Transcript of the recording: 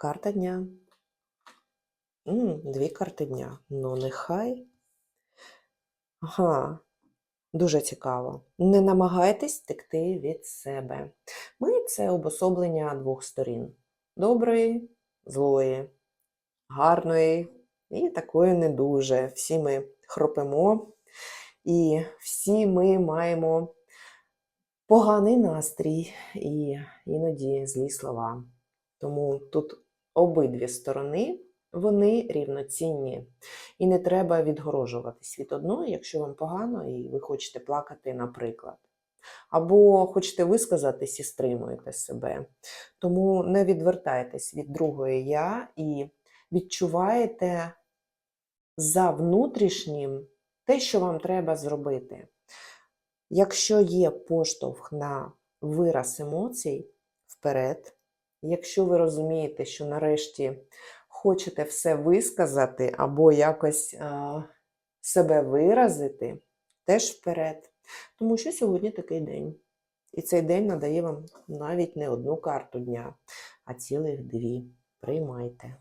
Карта дня. Дві карти дня. Ну, нехай. Ага, дуже цікаво. Не намагайтесь втекти від себе. Ми це обособлення двох сторін: доброї, злої, гарної і такої не дуже. Всі ми хропимо, і всі ми маємо поганий настрій і іноді злі слова. Тому тут обидві сторони вони рівноцінні. І не треба відгорожуватись від одної, якщо вам погано і ви хочете плакати, наприклад. Або хочете висказатись і стримуєте себе. Тому не відвертайтесь від другої я і відчуваєте за внутрішнім те, що вам треба зробити. Якщо є поштовх на вираз емоцій, вперед. Якщо ви розумієте, що нарешті хочете все висказати або якось а, себе виразити, теж вперед. Тому що сьогодні такий день. І цей день надає вам навіть не одну карту дня, а цілих дві. Приймайте.